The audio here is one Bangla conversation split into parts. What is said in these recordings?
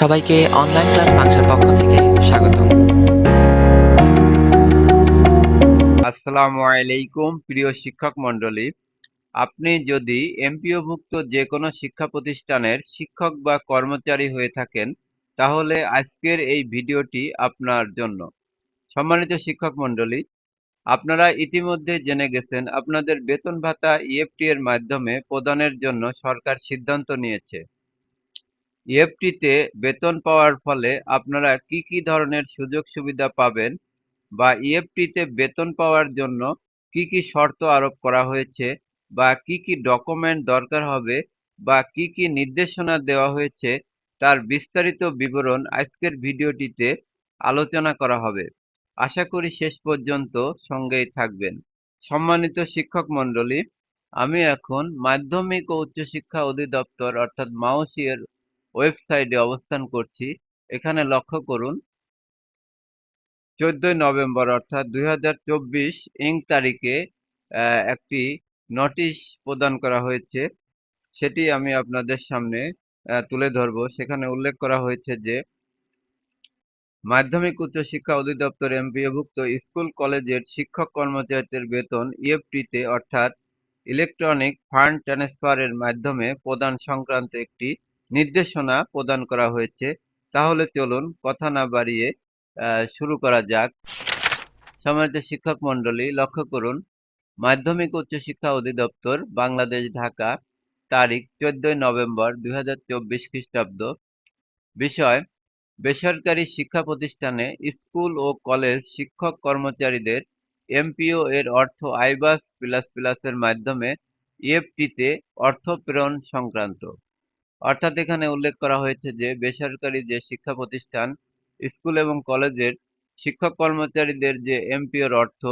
সবাইকে অনলাইন ক্লাস পাংশার পক্ষ থেকে স্বাগতম। আসসালামু আলাইকুম, প্রিয় শিক্ষক মণ্ডলী। আপনি যদি এমপিওভুক্ত যে কোনো শিক্ষা প্রতিষ্ঠানের শিক্ষক বা কর্মচারী হয়ে থাকেন, তাহলে আজকের এই ভিডিওটি আপনার জন্য। সম্মানিত শিক্ষক মণ্ডলী, আপনারা ইতিমধ্যে জেনে গেছেন, আপনাদের বেতন ভাতা ইএফটি এর মাধ্যমে প্রদানের জন্য সরকার সিদ্ধান্ত নিয়েছে। ইএফটিতে বেতন পাওয়ার ফলে আপনারা কি কি ধরনের সুযোগ সুবিধা পাবেন বা ইএফটিতে বেতন পাওয়ার জন্য কি কি শর্ত আরোপ করা হয়েছে বা কি কি ডকুমেন্ট দরকার হবে বা কি কি নির্দেশনা দেওয়া হয়েছে তার বিস্তারিত বিবরণ আজকের ভিডিওটিতে আলোচনা করা হবে। আশা করি শেষ পর্যন্ত সঙ্গেই থাকবেন। সম্মানিত শিক্ষক মণ্ডলী, আমি এখন মাধ্যমিক ও উচ্চশিক্ষা অধিদপ্তর অর্থাৎ মাওসি এর ওয়েবসাইটে অবস্থান করছি। এখানে লক্ষ্য করুন, চোদ্দই নভেম্বর অর্থাৎ দুই হাজার চব্বিশ ইং তারিখে একটি নোটিশ প্রদান করা হয়েছে। সেটি আমি আপনাদের সামনে তুলে ধরব। সেখানে উল্লেখ করা হয়েছে যে, মাধ্যমিক উচ্চ শিক্ষা অধিদপ্তর এমপিওভুক্ত স্কুল কলেজের শিক্ষক কর্মচারীদের বেতন ইএফটিতে অর্থাৎ ইলেকট্রনিক ফান্ড ট্রান্সফারের মাধ্যমে প্রদান সংক্রান্ত একটি নির্দেশনা প্রদান করা হয়েছে। তাহলে চলুন কথা না বাড়িয়ে শুরু করা যাক। সম্মানিত শিক্ষক মণ্ডলী, লক্ষ্য করুন, মাধ্যমিক উচ্চ শিক্ষা অধিদপ্তর বাংলাদেশ ঢাকা, তারিখ চোদ্দই নভেম্বর দুই হাজার চব্বিশ খ্রিস্টাব্দ। বিষয়, বেসরকারি শিক্ষা প্রতিষ্ঠানে স্কুল ও কলেজ শিক্ষক কর্মচারীদের এমপিও এর অর্থ আইবাস প্লাস প্লাসের মাধ্যমে ইএফটিতে অর্থ প্রেরণ সংক্রান্ত। অর্থাৎ এখানে উল্লেখ করা হয়েছে যে, বেসরকারি যে শিক্ষা প্রতিষ্ঠান, স্কুল এবং কলেজের শিক্ষক কর্মচারীদের যে এমপিওর অর্থ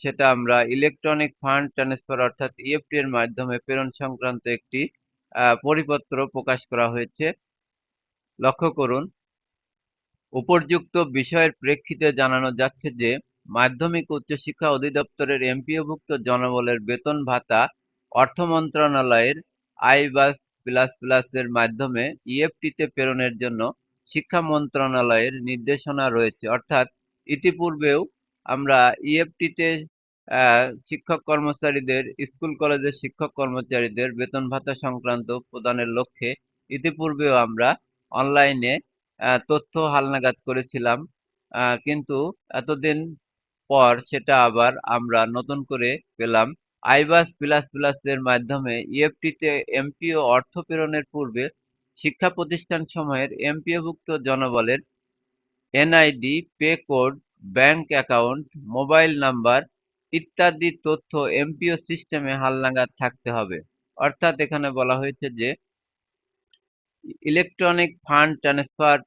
সেটা আমরা ইলেকট্রনিক ফান্ড ট্রান্সফার অর্থাৎ ইএফটি এর মাধ্যমে প্রেরণ সংক্রান্ত একটি পরিপত্র প্রকাশ করা হয়েছে। লক্ষ্য করুন উপর্যুক্ত বিষয়ের প্রেক্ষিতে জানানো যাচ্ছে যে, মাধ্যমিক উচ্চশিক্ষা অধিদপ্তরের এমপিওভুক্ত জনবলের বেতন ভাতা অর্থ মন্ত্রণালয়ের আই বাস প্লাস প্লাসের মাধ্যমে ইএফটিতে প্রেরণের জন্য শিক্ষা মন্ত্রণালয়ের নির্দেশনা রয়েছে। অর্থাৎ ইতিপূর্বেও আমরা ইএফটিতে শিক্ষক কর্মচারীদের, স্কুল কলেজের শিক্ষক কর্মচারীদের বেতন ভাতা সংক্রান্ত প্রদানের লক্ষ্যে ইতিপূর্বেও আমরা অনলাইনে তথ্য হালনাগাদ করেছিলাম। কিন্তু এতদিন পর সেটা আবার আমরা নতুন করে পেলাম। আইবাস প্লাস প্লাস এর মাধ্যমে ইএফটিতে এমপিও অর্থ প্রেরণের পূর্বে শিক্ষা প্রতিষ্ঠান সমূহের এমপিওভুক্ত জনবলের NID, pay code, bank account, mobile number ইত্যাদি তথ্য এমপিও সিস্টেমে হালনাগাদ থাকতে হবে। অর্থাৎ এখানে বলা হয়েছে যে ইলেকট্রনিক ফান্ড ট্রান্সফার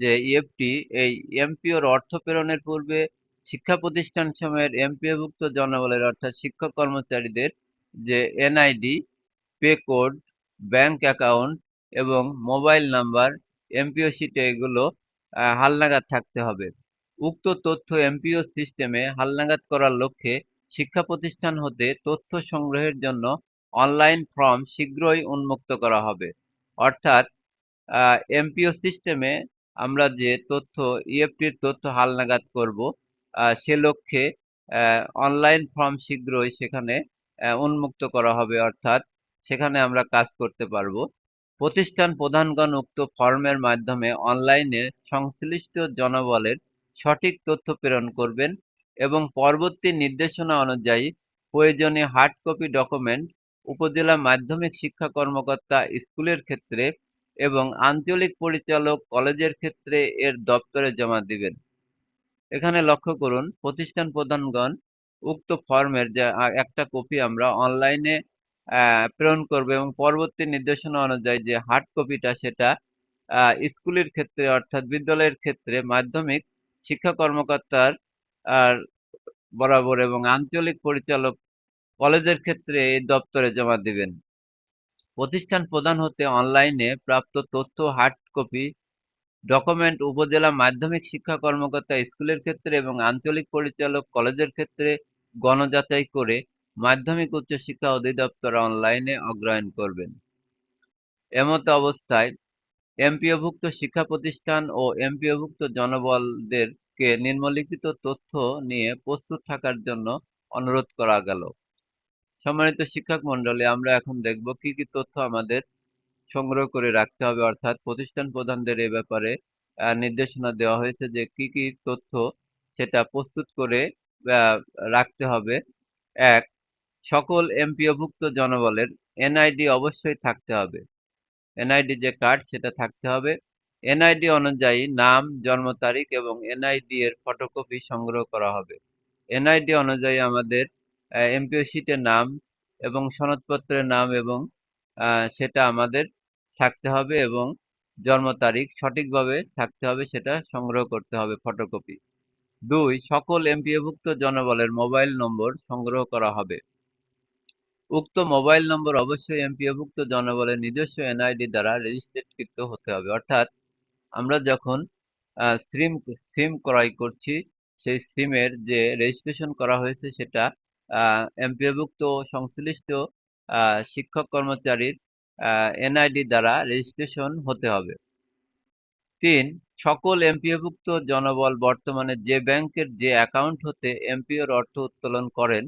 যে ইএফটি, এই এমপিওর অর্থ প্রেরণের পূর্বে শিক্ষা প্রতিষ্ঠান সময়ের এমপিওভুক্ত জনবলের অর্থাৎ শিক্ষক কর্মচারীদের যে NID, pay code, bank account এবং মোবাইল নাম্বার, এমপিও শিটে এগুলো হালনাগাদ থাকতে হবে। উক্ত তথ্য এমপিও সিস্টেমে হালনাগাদ করার লক্ষ্যে শিক্ষা প্রতিষ্ঠান হতে তথ্য সংগ্রহের জন্য অনলাইন ফর্ম শীঘ্রই উন্মুক্ত করা হবে। অর্থাৎ এমপিও সিস্টেমে আমরা যে তথ্য, ইএফটির তথ্য হালনাগাদ করব সে লক্ষ্যে অনলাইন ফর্ম শীঘ্রই সেখানে উন্মুক্ত করা হবে, অর্থাৎ সেখানে আমরা কাজ করতে পারব। প্রতিষ্ঠান প্রধানগণ উক্ত ফর্মের মাধ্যমে অনলাইনে সংশ্লিষ্ট জনবলের সঠিক তথ্য প্রেরণ করবেন এবং পরবর্তী নির্দেশনা অনুযায়ী প্রয়োজনীয় হার্ড কপি ডকুমেন্ট উপজেলা মাধ্যমিক শিক্ষা কর্মকর্তা স্কুলের ক্ষেত্রে এবং আঞ্চলিক পরিচালক কলেজের ক্ষেত্রে এর দপ্তরে জমা দিবেন। এখানে লক্ষ্য করুন, প্রতিষ্ঠান প্রধানগণ উক্ত ফর্মের যে একটা কপি আমরা অনলাইনে প্রেরণ করব এবং পরবর্তী নির্দেশনা অনুযায়ী যে হার্ড কপিটা সেটা স্কুলের ক্ষেত্রে অর্থাৎ বিদ্যালয়ের ক্ষেত্রে মাধ্যমিক শিক্ষা কর্মকর্তার, আর বরাবর এবং আঞ্চলিক পরিচালক কলেজের ক্ষেত্রে এই দপ্তরে জমা দিবেন। প্রতিষ্ঠান প্রধান হতে অনলাইনে প্রাপ্ত তথ্য হার্ড কপি ডকুমেন্ট উপজেলা মাধ্যমিক শিক্ষা কর্মকর্তা স্কুলের ক্ষেত্রে এবং আঞ্চলিক পরিচালক কলেজের ক্ষেত্রে গণযাচাই করে মাধ্যমিক উচ্চশিক্ষা অধিদপ্তর অনলাইনে অগ্রহায়ণ করবেন। এমত অবস্থায় এমপিওভুক্ত শিক্ষা প্রতিষ্ঠান ও এমপিওভুক্ত জনবলদেরকে নিম্নলিখিত তথ্য নিয়ে প্রস্তুত থাকার জন্য অনুরোধ করা গেল। সম্মানিত শিক্ষক মণ্ডলী, আমরা এখন দেখব কি কি তথ্য আমাদের সংগ্রহ করে রাখতে হবে। অর্থাৎ প্রতিষ্ঠান প্রধানদের এ ব্যাপারে নির্দেশনা দেওয়া হয়েছে যে কি কি তথ্য সেটা প্রস্তুত করে রাখতে হবে। এক, সকল এমপিওভুক্ত জনবলের এনআইডি অবশ্যই থাকতে হবে। এনআইডি যে কার্ড সেটা থাকতে হবে। এনআইডি অনুযায়ী নাম, জন্ম তারিখ এবং এনআইডি এর ফটোকপি সংগ্রহ করা হবে। এনআইডি অনুযায়ী আমাদের এমপিও শিটের নাম এবং সনদপত্রের নাম এবং সেটা আমাদের থাকতে হবে এবং জন্ম তারিখ সঠিকভাবে থাকতে হবে সেটা সংগ্রহ করতে হবে ফটোকপি দুই, সকল এমপিওভুক্ত জনবলের মোবাইল নম্বর সংগ্রহ করা হবে। উক্ত মোবাইল নম্বর অবশ্যই এমপিওভুক্ত জনবলের নিজস্ব এনআইডি দ্বারা রেজিস্ট্রেটকৃত হতে হবে। অর্থাৎ আমরা যখন সিম সিম ক্রয় করছি, সেই সিমের যে রেজিস্ট্রেশন করা হয়েছে সেটা এমপিওভুক্ত সংশ্লিষ্ট শিক্ষক কর্মচারীর এনআইডি দ্বারা রেজিস্ট্রেশন হতে হবে। তিন, সকল এমপিওভুক্ত জনবল বর্তমানে যে ব্যাংকের যে অ্যাকাউন্ট হতে এমপিওর অর্থ উত্তোলন করেন,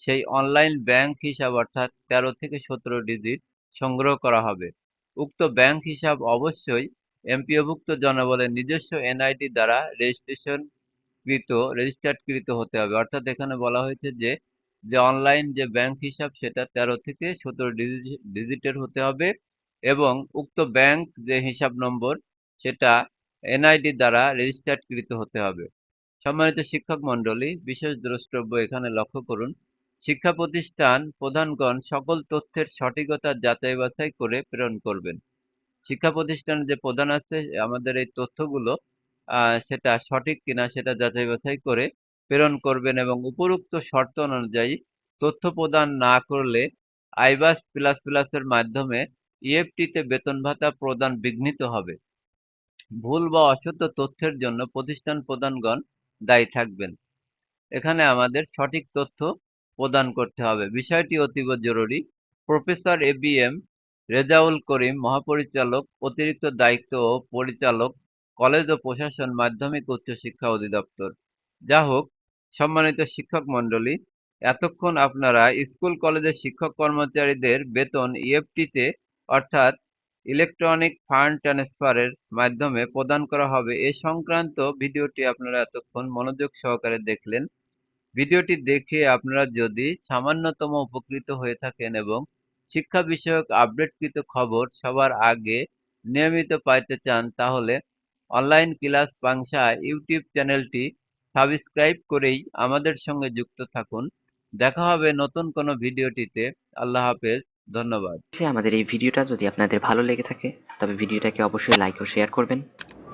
সেই অনলাইন ব্যাংক হিসাব অর্থাৎ তেরো থেকে সতেরো ডিজিট সংগ্রহ করা হবে। উক্ত ব্যাংক হিসাব অবশ্যই এমপিওভুক্ত জনবলের নিজস্ব এনআইডি দ্বারা রেজিস্ট্রেশন কৃত রেজিস্টার্ডকৃত হতে হবে। অর্থাৎ এখানে বলা হয়েছে যে যে অনলাইন যে ব্যাংক হিসাব সেটা তেরো থেকে সতেরো ডিজিটের হতে হবে এবং উক্ত ব্যাংক যে হিসাব নম্বর সেটা এনআইডি দ্বারা রেজিস্টার্ডকৃত হতে হবে। সম্মানিত শিক্ষক মণ্ডলী, বিশেষ দ্রষ্টব্য এখানে লক্ষ্য করুন, শিক্ষা প্রতিষ্ঠান প্রধানগণ সকল তথ্যের সঠিকতা যাচাই বাছাই করে প্রেরণ করবেন। শিক্ষা প্রতিষ্ঠানের যে প্রধান আছে, আমাদের এই তথ্যগুলো সেটা সঠিক কিনা সেটা যাচাই বাছাই করে প্রেরণ করবেন এবং উপরোক্ত শর্ত অনুযায়ী তথ্য প্রদান না করলে আইবাস প্লাস প্লাসের মাধ্যমে ইএফটিতে বেতন ভাতা প্রদান বিঘ্নিত হবে। ভুল বা অসত্য তথ্যের জন্য প্রতিষ্ঠান প্রদানগণ দায়ী থাকবেন। এখানে আমাদের সঠিক তথ্য প্রদান করতে হবে। বিষয়টি অতীব জরুরি। Professor A B M Rezaul Karim, মহাপরিচালক, অতিরিক্ত দায়িত্ব ও পরিচালক, কলেজ ও প্রশাসন মাধ্যমিক উচ্চশিক্ষা অধিদপ্তর। যা হোক সম্মানিত শিক্ষক মণ্ডলী, এতক্ষণ আপনারা স্কুল কলেজের শিক্ষক কর্মচারীদের বেতন ইএফটিতে অর্থাৎ ইলেকট্রনিক ফান্ড ট্রান্সফারের মাধ্যমে প্রদান করা হবে। এ সংক্রান্ত ভিডিওটি আপনারা এতক্ষণ মনোযোগ সহকারে দেখলেন। ভিডিওটি দেখে আপনারা যদি সামান্যতম উপকৃত হয়ে থাকেন এবং শিক্ষা বিষয়ক আপডেটকৃত খবর সবার আগে নিয়মিত পাইতে চান, তাহলে অনলাইন ক্লাস পাংশা ইউটিউব চ্যানেলটি সাবস্ক্রাইব করেই আমাদের সঙ্গে যুক্ত থাকুন। দেখা হবে নতুন কোনো ভিডিওটিতে। আল্লাহ হাফেজ। ধন্যবাদ। আমাদের এই ভিডিওটা যদি আপনাদের ভালো লেগে থাকে, তবে ভিডিওটাকে অবশ্যই লাইক ও শেয়ার করবেন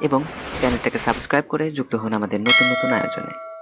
এবং চ্যানেলটাকে সাবস্ক্রাইব করে যুক্ত হন আমাদের নতুন নতুন আয়োজনে।